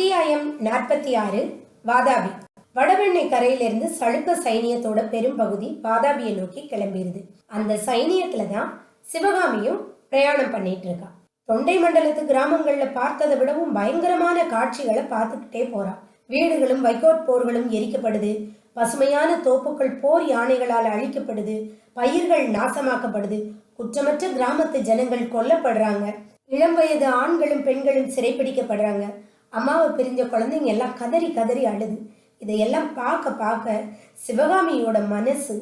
அத்தியாயம் நாற்பத்தி ஆறு வாதாபி. வடவெண்ணை கரையிலிருந்து சளுக்க சைனியத்தோட பெரும்பகுதி வாதாபியை நோக்கி கிளம்பிடுது அந்த சைனியத்துல தான் சிவகாமியும் பிரயாணம் பண்ணிட்டு இருக்கா. தொண்டை மண்டலத்து கிராமங்கள்ல பார்த்ததை விடவும் பயங்கரமான காட்சிகளை பார்த்துக்கிட்டே போறா. வீடுகளும் வைக்கோற் போர்களும் எரிக்கப்படுது. பசுமையான தோப்புகள் போர் யானைகளால் அழிக்கப்படுது. பயிர்கள் நாசமாக்கப்படுது. குற்றமற்ற கிராமத்து ஜனங்கள் கொல்லப்படுறாங்க. இளம் வயது ஆண்களும் பெண்களும் சிறைப்பிடிக்கப்படுறாங்க. அம்மாவை பிரிஞ்ச குழந்தைங்க எல்லாம் கதறி கதறி அழுது. இதையெல்லாம் பார்க்க பார்க்க சிவகாமியோட மனசு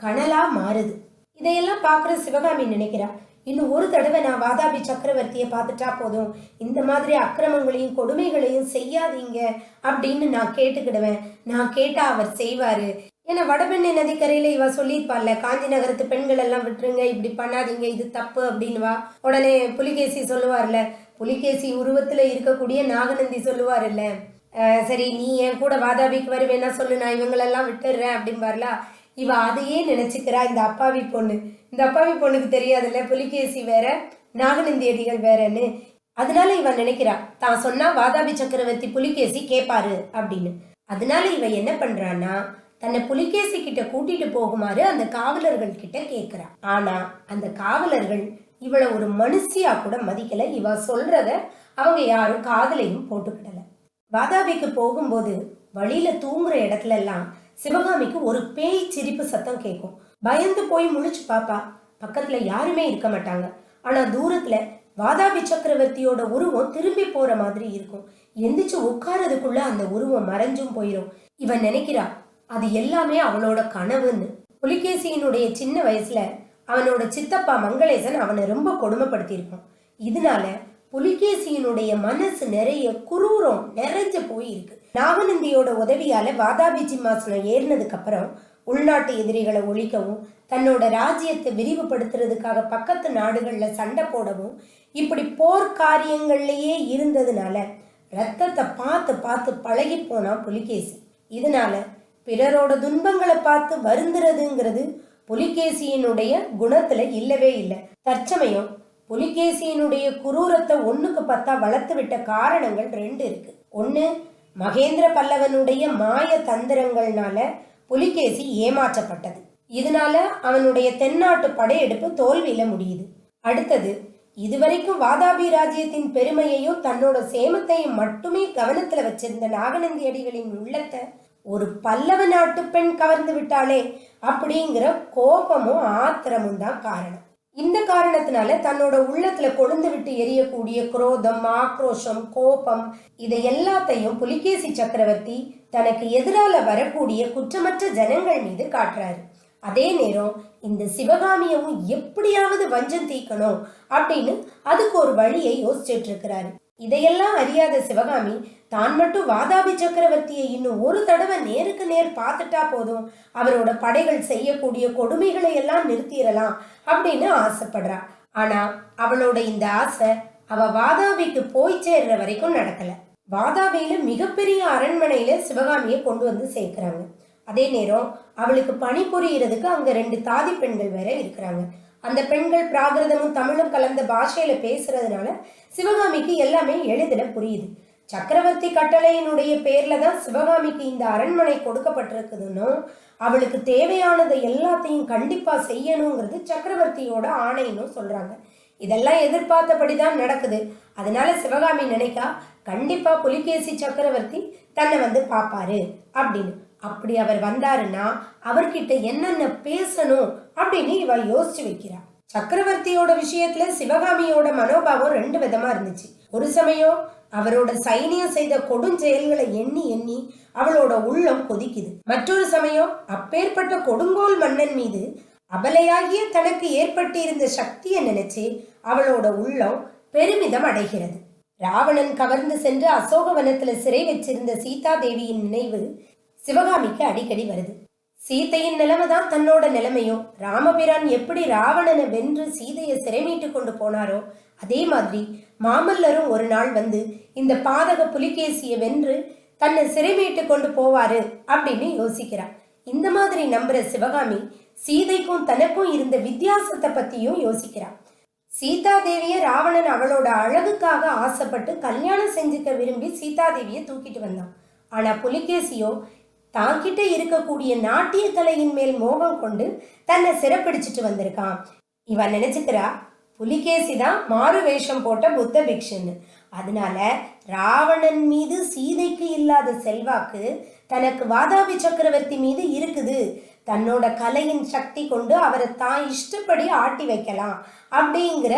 கனலா மாறுது. இதையெல்லாம் பார்க்குற சிவகாமி நினைக்கிறா இன்னும் ஒரு தடவை நான் வாதாபி சக்கரவர்த்தியை பார்த்துட்டா போதும். இந்த மாதிரி அக்கிரமங்களையும் கொடுமைகளையும் செய்யாதீங்க அப்படின்னு நான் கேட்டுக்கிடுவேன். நான் கேட்டா அவர் செய்வாரு. ஏன்னா வடபெண்ணை நதிக்கரையில இவ சொல்லியிருப்பாள்ல காஞ்சி நகரத்து பெண்கள் எல்லாம் விட்டுருங்க இப்படி பண்ணாதீங்க இது தப்பு அப்படின்னு வா. உடனே புலிகேசி சொல்லுவார்ல புலிகேசி உருவத்துல இருக்கக்கூடிய நாகநந்தி சொல்லுவார் அஹ் சரி நீ என் கூட வாதாபிக்கு வருவேன்னா சொல்லு நான் இவங்களெல்லாம் விட்டுடுறேன் அப்படின்பார்ல இவ அதையே நினைச்சுக்கிறா இந்த அப்பாவி பொண்ணு. இந்த அப்பாவி பொண்ணுக்கு தெரியாதுல்ல புலிகேசி வேற நாகநந்தி அடிகள் வேறன்னு. அதனால இவன் நினைக்கிறா தான் சொன்னா வாதாபி சக்கரவர்த்தி புலிகேசி கேட்பாரு அப்படின்னு. அதனால இவ என்ன பண்றான்னா தன்னை புலிகேசி கிட்ட கூட்டிட்டு போகுமாறு அந்த காவலர்கள் கிட்ட கேக்குறா. ஆனா அந்த காவலர்கள் இவளை ஒரு மனுஷியா கூட மதிக்கல. இவ சொல்றத அவங்க யாரும் காதலையும் போட்டுக்கிடல. வாதாபிக்கு போகும்போது வழியில தூங்குற இடத்துல எல்லாம் சிவகாமிக்கு ஒரு பேய் சிரிப்பு சத்தம் கேட்கும். பயந்து போய் முழிச்சு பாப்பா. பக்கத்துல யாருமே இருக்க மாட்டாங்க. ஆனா தூரத்துல வாதாபி சக்கரவர்த்தியோட உருவம் திரும்பி போற மாதிரி இருக்கும். எந்திரிச்சு உட்காரதுக்குள்ள அந்த உருவம் மறைஞ்சும் போயிடும் இவன் நினைக்கிறா அது எல்லாமே அவளோட கனவுன்னு. புலிகேசியினுடைய சின்ன வயசுல அவனோட சித்தப்பா மங்களேசன் அவனை ரொம்ப கொடுமைப்படுத்தியிருப்பான். இதனால புலிகேசியினுடைய மனசு நிறைய குரூரம் நிறைஞ்சு போயிருக்கு. நாகநந்தியோட உதவியால வாதாபி சிம்மாசனம் ஏறினதுக்கு அப்புறம் உள்நாட்டு எதிரிகளை ஒழிக்கவும் தன்னோட ராஜ்யத்தை விரிவுபடுத்துறதுக்காக பக்கத்து நாடுகளில் சண்டை போடவும் இப்படி போர் காரியங்கள்லேயே இருந்ததுனால ரத்தத்தை பார்த்து பார்த்து பழகி போனான் புலிகேசி. இதனால பிறரோட துன்பங்களை பார்த்து வருந்துறதுங்கிறது புலிகேசியினுடைய குணத்துல இல்லவே இல்லை. தற்சமயம் புலிகேசியினுடைய குரூரத்தை ஒண்ணுக்கு பத்தா வளர்த்து விட்ட காரணங்கள் ரெண்டு இருக்கு. ஒன்று மகேந்திர பல்லவனுடைய மாய தந்திரங்கள்னால புலிகேசி ஏமாற்றப்பட்டது. இதனால அவனுடைய தென்னாட்டு படையெடுப்பு தோல்வியில முடியுது. அடுத்தது இதுவரைக்கும் வாதாபி ராஜ்யத்தின் பெருமையையும் தன்னோட சேமத்தையும் மட்டுமே கவனத்துல வச்சிருந்த நாகநந்தி அடிகளின் உள்ளத்தை ஒரு பல்லவ நாட்டு பெண் கவர்ந்து விட்டாளே அப்படிங்கிற கோபமும் ஆத்திரமும் தான் காரணம். இந்த காரணத்தினால தன்னோட உள்ளத்துல கொழுந்து விட்டு எரியக்கூடிய குரோதம் ஆக்ரோஷம் கோபம் இதை எல்லாத்தையும் புலிகேசி சக்கரவர்த்தி தனக்கு எதிரால வரக்கூடிய குற்றமற்ற ஜனங்கள் மீது காட்டுறாரு. அதே நேரம் இந்த சிவகாமியவும் எப்படியாவது வஞ்சம் தீக்கணும் அப்படின்னு அதுக்கு ஒரு வழியை யோசிச்சுட்டு இருக்கிறாரு. இதையெல்லாம் அறியாத சிவகாமி தான் மட்டும் வாதாபி சக்கரவர்த்தியை இன்னும் ஒரு தடவை நேருக்கு நேர் பார்த்துட்டா போதும். அவரோட படைகள் செய்யக்கூடிய கொடுமைகளை எல்லாம் நிறுத்திடலாம் அப்படின்னு ஆசைப்படுறா. ஆனா அவளோட இந்த ஆசை அவ வாதாபிக்கு போய் சேர்ற வரைக்கும் நடக்கல. வாதாபியில மிகப்பெரிய அரண்மனையில சிவகாமியை கொண்டு வந்து சேர்க்கிறாங்க. அதே நேரம் அவளுக்கு பணி புரியறதுக்கு அங்க ரெண்டு தாதி பெண்கள் வேற இருக்கிறாங்க. அந்த பெண்கள் பிராகிருதமும் தமிழும் கலந்த பாஷையில பேசுறதுனால சிவகாமிக்கு எல்லாமே எளிதில புரியுது. சக்கரவர்த்தி கட்டளையினுடைய பேர்ல தான் சிவகாமிக்கு இந்த அரண்மனை கொடுக்கப்பட்டிருக்குதுன்னு அவளுக்கு தேவையானதை எல்லாத்தையும் கண்டிப்பா செய்யணுங்கிறது சக்கரவர்த்தியோட ஆணைன்னு சொல்றாங்க. இதெல்லாம் எதிர்பார்த்தபடி தான் நடக்குது. அதனால சிவகாமி நினைக்கா கண்டிப்பா புலிகேசி சக்கரவர்த்தி தன்னை வந்து பார்ப்பாரு அப்படின்னு. அப்படி அவர் வந்தாருன்னா அவர்கிட்ட என்னென்ன பேசணும் அப்படின்னு இவ யோசிச்சு வைக்கிறா சக்கரவர்த்தியோட விஷயத்துல சிவகாமியோட மனோபாவம் ரெண்டு விதமா இருந்துச்சு. ஒரு சமயம் அவரோட சைனியம் செய்த கொடுஞ்செயல்களை எண்ணி எண்ணி அவளோட உள்ளம் கொதிக்குது. மற்றொரு சமயம் அப்பேற்பட்ட கொடுங்கோல் மன்னன் மீது அபலையாகிய தனக்கு ஏற்பட்டிருந்த சக்தியை நினைச்சு அவளோட உள்ளம் பெருமிதம் அடைகிறது. ராவணன் கவர்ந்து சென்று அசோகவனத்துல சிறை வச்சிருந்த சீதா தேவியின் நினைவு சிவகாமிக்கு அடிக்கடி வருது. சீதையின் நிலைமை தான் தன்னோட நிலைமையும் ராமபிரான் எப்படி ராவணனை வென்று சீதையை சிறைமீட்டு கொண்டு போனாரோ? அதே மாதிரி மாமல்லரும் ஒரு நாள் வந்து இந்த பாதக புலிகேசியை வென்று தன்னை சிறைமீட்டு கொண்டு போவாரு அப்படின்னு யோசிக்கிறார். இந்த மாதிரி நம்புற சிவகாமி சீதைக்கும் தனக்கும் இருந்த வித்தியாசத்தை பத்தியும் யோசிக்கிறார். சீதாதேவிய ராவணன் அவளோட அழகுக்காக ஆசைப்பட்டு கல்யாணம் செஞ்சுக்க விரும்பி சீதாதேவிய தூக்கிட்டு வந்தான். ஆனா புலிகேசியோ தான்கிட்ட இருக்கக்கூடிய நாட்டிய கலையின் மேல் மோகம் கொண்டு தன்னை சிறப்பிடிச்சிட்டு வந்திருக்கான். இவன் நினைச்சுக்கிறா புலிகேசி தான் மாறு வேஷம் போட்ட புத்த பிக்ஷன்னு. அதனால ராவணன் மீது சீதைக்கு இல்லாத செல்வாக்கு தனக்கு வாதாபி சக்கரவர்த்தி மீது இருக்குது. தன்னோட கலையின் சக்தி கொண்டு அவரை தான் இஷ்டப்படி ஆட்டி வைக்கலாம் அப்படிங்கிற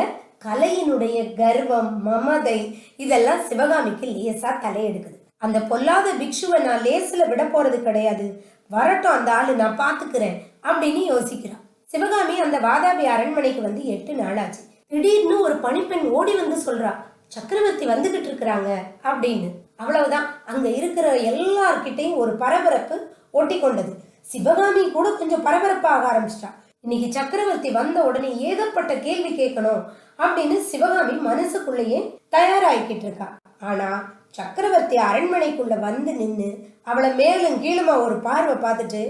கலையினுடைய கர்வம் மமதை இதெல்லாம் சிவகாமிக்கு லேசா தலையெடுக்குது. அந்த பொல்லாத பிக்ஷுவை நான் லேசில் விட போறது கிடையாது. வரட்டும் அந்த ஆள் நான் பார்த்துக்கிறேன் அப்படின்னு யோசிக்கிறான். சிவகாமி அந்த வாதாபி அரண்மனைக்கு வந்து எட்டு நாளாச்சு. திடீர்னு ஒரு பணிப்பெண் ஓடி வந்து சொல்றா சக்கரவர்த்தி வந்துகிட்டு இருக்கிறாங்க அப்படின்னு. அவ்வளவுதான். அங்க இருக்கிற எல்லார்கிட்டையும் ஒரு பரபரப்பு ஒட்டி கொண்டது சிவகாமி கூட கொஞ்சம் பரபரப்பாக ஆரம்பிச்சிட்டா. இன்னைக்கு சக்கரவர்த்தி வந்த உடனே ஏகப்பட்ட கேள்வி கேட்கணும் அப்படின்னு சிவகாமி மனசுக்குள்ளேயே தயாராகிக்கிட்டு இருக்கா. ஆனா சக்கரவர்த்தி அரண்மனைக்குள்ள வந்து நின்னு அவளை மேலும் கீழுமா ஒரு பார்வை பார்த்துட்டு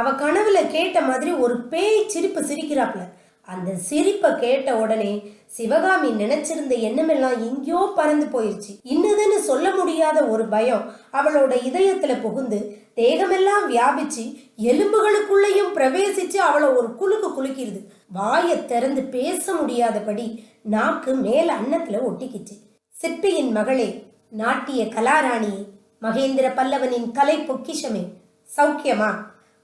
அவ கனவுல கேட்ட மாதிரி ஒரு பேய் சிரிப்பு சிரிக்கிறாப்ல. அந்த சிரிப்பை கேட்ட உடனே சிவகாமி நினைச்சிருந்த எண்ணமெல்லாம் எங்கேயோ பறந்து போயிருச்சு. இன்னதுன்னு சொல்ல முடியாத ஒரு பயம் அவளோட இதயத்துல புகுந்து தேகமெல்லாம் வியாபிச்சு எலும்புகளுக்குள்ளேயும் பிரவேசிச்சு அவளை ஒரு குலுக்கு குலுக்கிடுது வாயை திறந்து பேச முடியாதபடி நாக்கு மேல அன்னத்துல ஒட்டிக்கிச்சு. சிற்பியின் மகளே நாட்டிய கலாராணி மகேந்திர பல்லவனின் கலை பொக்கிஷமே சௌக்கியமா?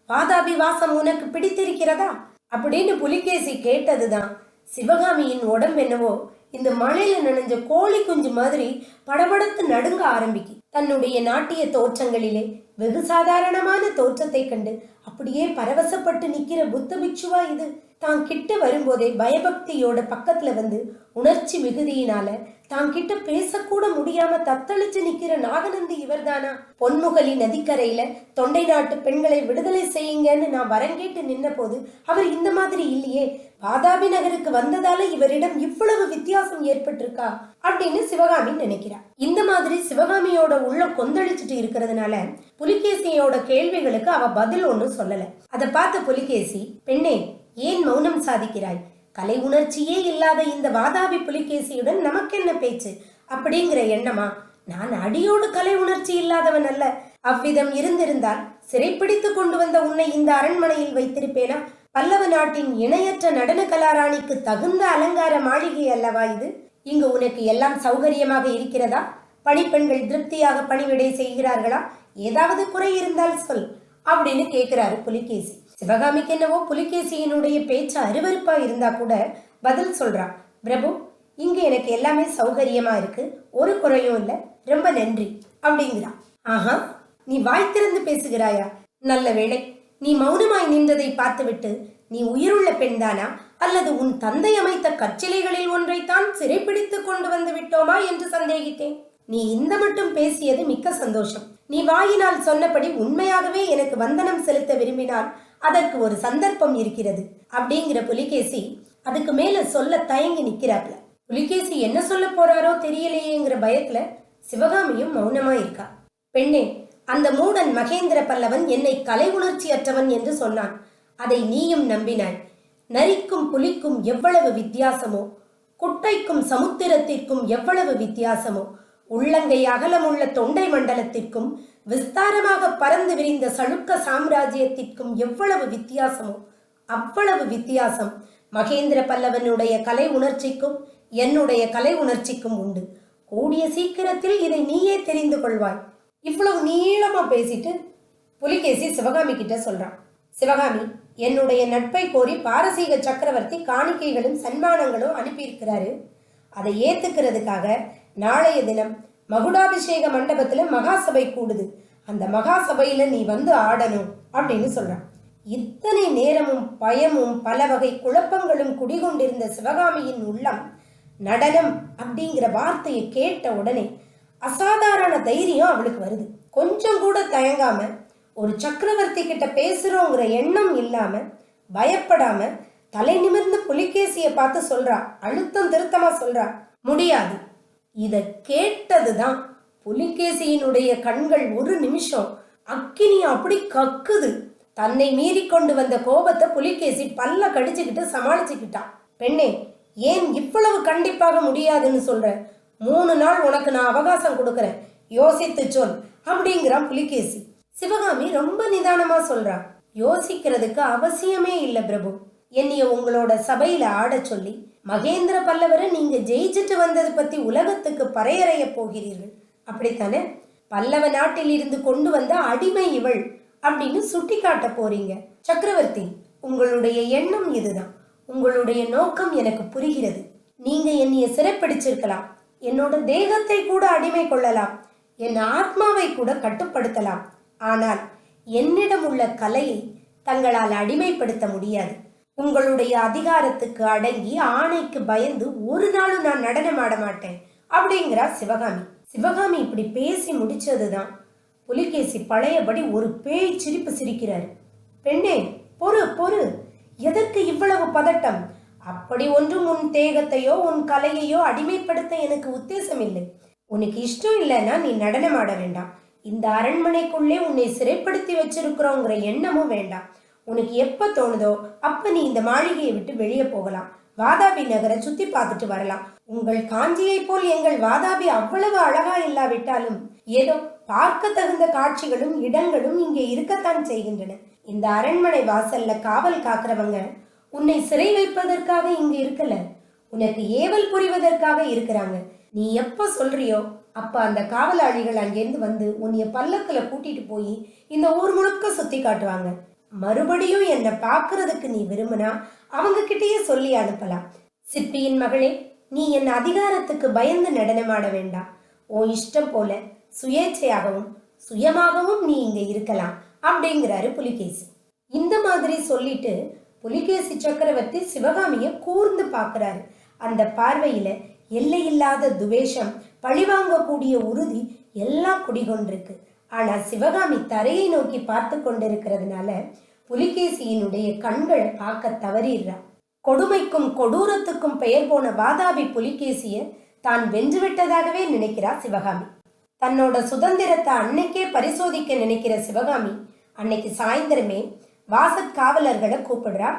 வாதாபி வாசம் உனக்கு பிடித்திருக்கிறதா? அப்படின்னு புலிகேசி கேட்டதுதான். சிவகாமியின் உடம்பு என்னவோ இந்த மழையில நனைஞ்ச கோழி குஞ்சு மாதிரி படபடத்து நடுங்க ஆரம்பிக்கு. தன்னுடைய நாட்டிய தோற்றங்களிலே வெகு சாதாரணமான தோற்றத்தை கண்டு அப்படியே பரவசப்பட்டு நிக்கிற புத்த பிக்ஷுவா இது. தான் கிட்ட வரும்போதே பயபக்தியோட பக்கத்துல வந்து உணர்ச்சி மிகுதியினால தான் கிட்ட பேசக்கூட முடியாம தத்தளிச்சு நிக்கிற நாகநந்தி இவர்தானா? பொன்முகலி நதிக்கரையில தொண்டை நாட்டு பெண்களை விடுதலை செய்யுங்கன்னு நான் வரங்கேட்டு நின்ன போது அவர் இந்த மாதிரி இல்லையே. வாதாபி நகருக்கு வந்ததால இவரிடம் இவ்வளவு வித்தியாசம் ஏற்பட்டிருக்கா? அப்படின்னு சிவகாமி நினைக்கிறார் இந்த மாதிரி சிவகாமியோட உள்ள கொந்தளிச்சுட்டு இருக்கிறதுனால புலிகேசியோட கேள்விகளுக்கு அவ பதில் ஒன்றும் சொல்லல. அதை பார்த்த புலிகேசி பெண்ணே ஏன் மௌனம் சாதிக்கிறாய்? கலை உணர்ச்சியே இல்லாத இந்த வாதாபி புலிகேசியுடன் நமக்கென்ன பேச்சு? அப்படிங்கிற எண்ணமா? நான் அடியோடு கலை உணர்ச்சி இல்லாதவன் அல்ல. அவ்விதம் இருந்திருந்தால் சிறைப்பிடித்து கொண்டு வந்த உன்னை இந்த அரண்மனையில் வைத்திருப்பேனா? பல்லவ நாட்டின் இணையற்ற நடன கலாராணிக்கு தகுந்த அலங்கார மாளிகை அல்லவா இது? இங்கு உனக்கு எல்லாம் சௌகரியமாக இருக்கிறதா? பணிப்பெண்கள் திருப்தியாக பணிவிடை செய்கிறார்களா? ஏதாவது குறை இருந்தால் சொல். அப்படின்னு கேட்கிறாரு புலிகேசி. சிவகாமிக்கு என்னவோ புலிகேசியினுடைய பேச்சு அருவருப்பா இருந்தா கூட பதில் சொல்றா பிரபு இங்க எனக்கு எல்லாமே சௌகரியமா இருக்கு. ஒரு குறையும் இல்ல. ரொம்ப நன்றி. அப்படிங்கிறான். ஆஹா நீ வாய் திறந்து பேசுகிறாயா? நல்ல வேளை. நீ மௌனமாய் நின்றதை பார்த்துவிட்டு நீ உயிருள்ள பெண்தானா? அல்லது உன் தந்தை அமைத்த கச்சிலைகளில் ஒன்றைத்தான் சிறைப்பிடித்துக் கொண்டு வந்து விட்டோமா என்று சந்தேகித்தேன். நீ இந்த மட்டும் பேசியது மிக்க சந்தோஷம். நீ வாயினால் சொன்னபடி உண்மையாகவே எனக்கு வந்தனம் செலுத்த விரும்பினால் அதற்கு ஒரு சந்தர்ப்பம் இருக்கிறது அப்படிங்கிற புலிகேசி அதுக்கு மேல சொல்ல தயங்கி நிக்கிறாப்ல. புலிகேசி என்ன சொல்ல போறாரோ தெரியலையேங்கிற பயத்துல சிவகாமியும் மௌனமா இருக்கா. பெண்ணே அந்த மூடன் மகேந்திர பல்லவன் என்னை கலை உணர்ச்சி அற்றவன் என்று சொன்னான். அதை நீயும் நம்பினாய். நரிக்கும் புலிக்கும் எவ்வளவு வித்தியாசமோ குட்டைக்கும் சமுத்திரத்திற்கும் எவ்வளவு வித்தியாசமோ உள்ளங்கை அகலமுள்ள தொண்டை மண்டலத்திற்கும் விஸ்தாரமாக பறந்து விரிந்த சளுக்க சாம்ராஜ்யத்திற்கும் எவ்வளவு வித்தியாசமோ அவ்வளவு வித்தியாசம். மகேந்திர பல்லவனுடைய கலை உணர்ச்சிக்கும் என்னுடைய கலை உணர்ச்சிக்கும் உண்டு. கூடிய சீக்கிரத்தில் இதை நீயே தெரிந்து கொள்வாய். இவ்வளவு நீளமா பேசிட்டு புலிகேசி சிவகாமி கிட்ட சொல்றான். சிவகாமி என்னுடைய நட்பை கோரி பாரசீக சக்கரவர்த்தி காணிக்கைகளும் சன்மானங்களும் அனுப்பியிருக்கிறாரு. அதை ஏத்துக்கிறதுக்காக நாளைய தினம் மகுடாபிஷேக மண்டபத்துல மகாசபை கூடுது. அந்த மகாசபையில நீ வந்து ஆடணும் அப்படின்னு சொல்றான். இத்தனை நேரமும் பயமும் பல வகை குழப்பங்களும் குடிகொண்டிருந்த சிவகாமியின் உள்ளம் நடனம் அப்படிங்கிற வார்த்தையை கேட்ட உடனே அசாதாரண தைரியம் அவளுக்கு வருது. கொஞ்சம் கூட தயங்காம ஒரு சக்கரவர்த்தி கிட்ட பேசுறோங்கிற எண்ணம் இல்லாம பயப்படாம தலை நிமிர்ந்து புலிகேசிய பார்த்து சொல்றா. அழுத்தம் திருத்தமா சொல்றா. முடியாது. இதை கேட்டதுதான் புலிகேசியினுடைய கண்கள் ஒரு நிமிஷம் அக்கினி அப்படி கக்குது. தன்னை மீறி கொண்டு வந்த கோபத்தை புலிகேசி பல்ல கடிச்சுக்கிட்டு சமாளிச்சுக்கிட்டான் பெண்ணே ஏன் இவ்வளவு கண்டிப்பாக முடியாதுன்னு சொல்ற? மூணு நாள் உனக்கு நான் அவகாசம் கொடுக்கறேன். யோசித்து சொல் அப்படிங்கிறான் புலிகேசி. சிவகாமி ரொம்ப நிதானமா சொல்றான் யோசிக்கிறதுக்கு அவசியமே இல்லை பிரபு. என்னைய உங்களோட சபையில ஆடச் சொல்லி மகேந்திர பல்லவரை நீங்க ஜெயிச்சிட்டு வந்தது பத்தி உலகத்துக்கு பறையறைய போகிறீர்கள். அப்படித்தானே? பல்லவ நாட்டில் இருந்து கொண்டு வந்த அடிமை இவள் அப்படின்னு சுட்டி காட்ட போறீங்க. சக்கரவர்த்தி உங்களுடைய எண்ணம் இதுதான். உங்களுடைய நோக்கம் எனக்கு புரிகிறது. நீங்க என்னைய சிறைப்பிடிச்சிருக்கலாம். என்னோட தேகத்தை கூட அடிமை கொள்ளலாம். என் ஆத்மாவை கூட கட்டுப்படுத்தலாம். ஆனால் என்னிடம் உள்ள கலையை தங்களால் அடிமைப்படுத்த முடியாது. உங்களுடைய அதிகாரத்துக்கு அடங்கி ஆணைக்கு பயந்து ஒரு நாளும் நான் நடனம் ஆட மாட்டேன் அப்படிங்கிறா சிவகாமி. சிவகாமி இப்படி பேசி முடிச்சதுதான். புலிகேசி பழையபடி ஒரு பேய் சிரிப்பு சிரிக்கிறாரு. பெண்ணே பொறு பொறு. எதற்கு இவ்வளவு பதட்டம்? அப்படி ஒன்றும் உன் தேகத்தையோ உன் கலையையோ அடிமைப்படுத்த எனக்கு உத்தேசம் இல்லை உனக்கு இஷ்டம் இல்லைன்னா நீ நடனம் ஆட வேண்டாம். இந்த அரண்மனைக்குள்ளே உன்னை சிறைப்படுத்தி வச்சிருக்கிறோங்கிற எண்ணமும் வேண்டாம். உனக்கு எப்ப தோணுதோ அப்ப நீ இந்த மாளிகையை விட்டு வெளியே போகலாம். வாதாபி நகரை சுத்தி பார்த்துட்டு வரலாம். உங்கள் காஞ்சியை போல் எங்கள் வாதாபி அவ்வளவு அழகா இல்லாவிட்டாலும் ஏதோ பார்க்க தகுந்த காட்சிகளும் இடங்களும் இங்கே இருக்கத்தான் செய்கின்றன. இந்த அரண்மனை வாசல்ல காவல் காக்குறவங்க உன்னை சிறை வைப்பதற்காக இங்க இருக்கல. உனக்கு ஏவல் புரிவதற்காக இருக்கிறாங்க. நீ எப்ப சொல்றியோ அப்ப அந்த காவலாளிகள் அங்கேருந்து வந்து உன்னைய பல்லக்கில் கூட்டிட்டு போய் இந்த ஊர் முழுக்க சுத்தி காட்டுவாங்க. மறுபடியும் என்னை பார்க்கறதுக்கு நீ விரும்பினா அவங்க கிட்டேயே சொல்லி அனுப்பலாம். சிற்பியின் மகளே நீ என் அதிகாரத்துக்கு பயந்து நடனமாட வேண்டாம். உன் இஷ்டம் போல சுயேட்சையாகவும் சுயமாகவும் நீ இங்க இருக்கலாம் அப்படிங்கிறாரு புலிகேசி. இந்த மாதிரி சொல்லிட்டு புலிகேசி சக்கரவர்த்தி சிவகாமியை கூர்ந்து பார்க்கறாரு. அந்த பார்வையில எல்லையில்லாத துவேஷம் பழிவாங்கக்கூடிய உறுதி எல்லாம் குடிகொண்டிருக்கு. ஆனால் சிவகாமி தரையை நோக்கி பார்த்து கொண்டிருக்கிறதுனால புலிகேசியினுடைய கண்கள் பார்க்க தவறிடுறா. கொடுமைக்கும் கொடூரத்துக்கும் பெயர் போன வாதாபி புலிகேசிய தான் வென்றுவிட்டதாகவே நினைக்கிறா சிவகாமி. தன்னோட சுதந்திரத்தை அன்னைக்கே பரிசோதிக்க நினைக்கிற சிவகாமி அன்னைக்கு சாயந்தரமே வாசற் காவலர்களை கூப்பிடுறா.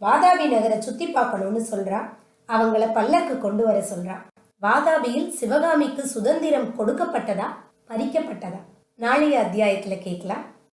வாதாபி நகரை சுத்தி பார்க்கணும்னு சொல்றா. அவங்கள பல்லக்கு கொண்டு வர சொல்றா. வாதாபியில் சிவகாமிக்கு சுதந்திரம் கொடுக்கப்பட்டதா? பறிக்கப்பட்டதா? நாளைய அத்தியாயத்தில் கேட்கலாம்.